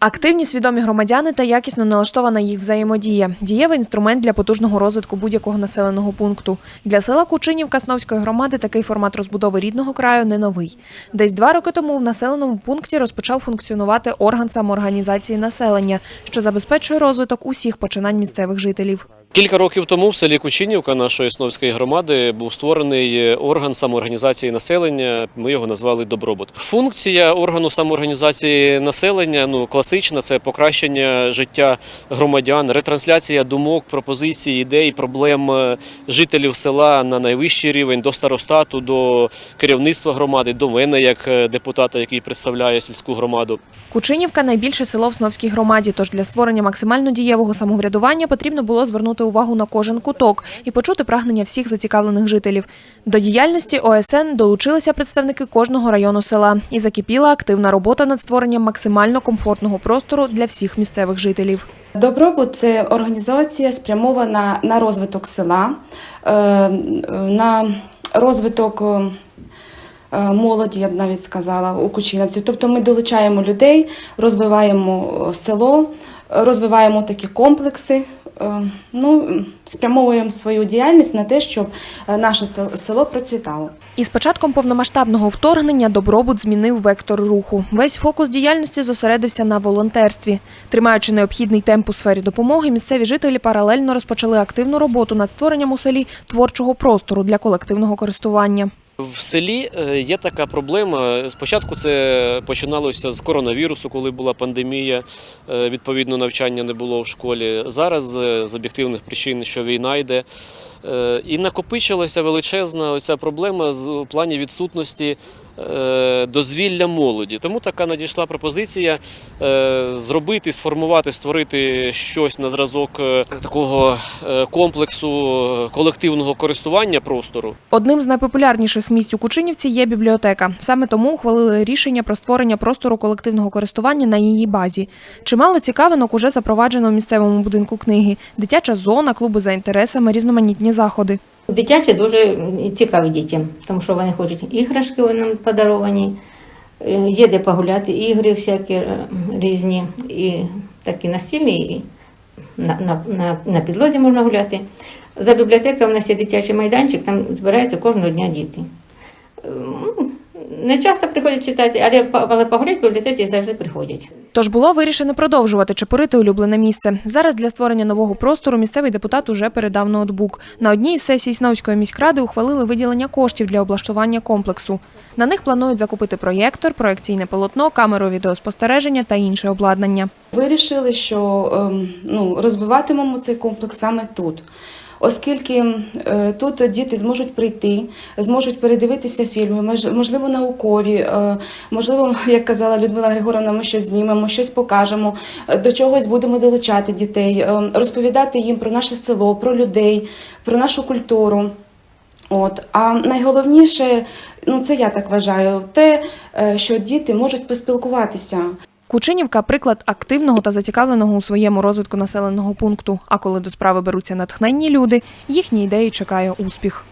Активні свідомі громадяни та якісно налаштована їх взаємодія – дієвий інструмент для потужного розвитку будь-якого населеного пункту. Для села Кучинів Касновської громади такий формат розбудови рідного краю не новий. Десь два роки тому в населеному пункті розпочав функціонувати орган самоорганізації населення, що забезпечує розвиток усіх починань місцевих жителів. Кілька років тому в селі Кучинівка нашої Сновської громади був створений орган самоорганізації населення. Ми його назвали Добробут. Функція органу самоорганізації населення ну класична це покращення життя громадян, ретрансляція думок, пропозицій, ідей, проблем е, жителів села на найвищий рівень до старостату, до керівництва громади, до мене як е, депутата, який представляє сільську громаду. Кучинівка – найбільше село в Сновській громаді, тож для створення максимально дієвого самоврядування потрібно було звернути увагу на кожен куток і почути прагнення всіх зацікавлених жителів. До діяльності ОСН долучилися представники кожного району села і закипіла активна робота над створенням максимально комфортного простору для всіх місцевих жителів. Добробут це організація спрямована на розвиток села, е, на розвиток е, молоді, я б навіть сказала, у Кучинівці. Тобто ми долучаємо людей, розвиваємо е, село, розвиваємо такі комплекси. Е, Ну, спрямовуємо свою діяльність на те, щоб е, наше сел- село процвітало. Із початком повномасштабного вторгнення добробут змінив вектор руху. Весь фокус діяльності зосередився на волонтерстві. Тримаючи необхідний темп у сфері допомоги, місцеві жителі паралельно розпочали активну роботу над створенням у селі творчого простору для колективного користування. В селі е, є така проблема. Спочатку це починалося з коронавірусу, коли була пандемія, е, відповідно навчання не було в школі. Зараз е, з об'єктивних причин, що війна йде. І накопичилася величезна оця проблема з плані відсутності дозвілля молоді. Тому така надійшла пропозиція е, зробити, сформувати, створити щось на зразок е, такого е, комплексу е, колективного користування простору. Одним з найпопулярніших місць у Кучинівці є бібліотека. Саме тому ухвалили рішення про створення простору колективного користування на її базі. Чимало цікавинок уже запроваджено в місцевому будинку книги, дитяча зона, клуби за інтересами, різноманітні заходи. Дитячі дуже цікаві дітям, тому що вони хочуть іграшки вони нам подаровані, е, є де погуляти, ігри всякі е, різні, і такі настільні, і на, на, на, на підлозі можна гуляти. За бібліотекою в нас є дитячий майданчик, там збираються кожного дня діти. Не часто приходять читати, але, але погуляти в бібліотеці завжди приходять. Тож було вирішено продовжувати чепурити улюблене місце. Зараз для створення нового простору місцевий депутат уже передав ноутбук. На одній із сесій Сновської міськради ухвалили виділення коштів для облаштування комплексу. На них планують закупити проєктор, проекційне полотно, камеру відеоспостереження та інше обладнання. Вирішили, що ем, ну, розвиватимемо цей комплекс саме тут. Оскільки е, тут діти зможуть прийти, зможуть передивитися фільми, мож- можливо, наукові, е, можливо, як казала Людмила Григоровна, ми щось знімемо, щось покажемо, е, до чогось будемо долучати дітей, розповідати їм про наше село, про людей, про нашу культуру. От а найголовніше, ну це я так вважаю, те, що діти можуть поспілкуватися. Кучинівка – приклад активного та зацікавленого у своєму розвитку населеного пункту. А коли до справи беруться натхненні люди, їхні ідеї чекає успіх.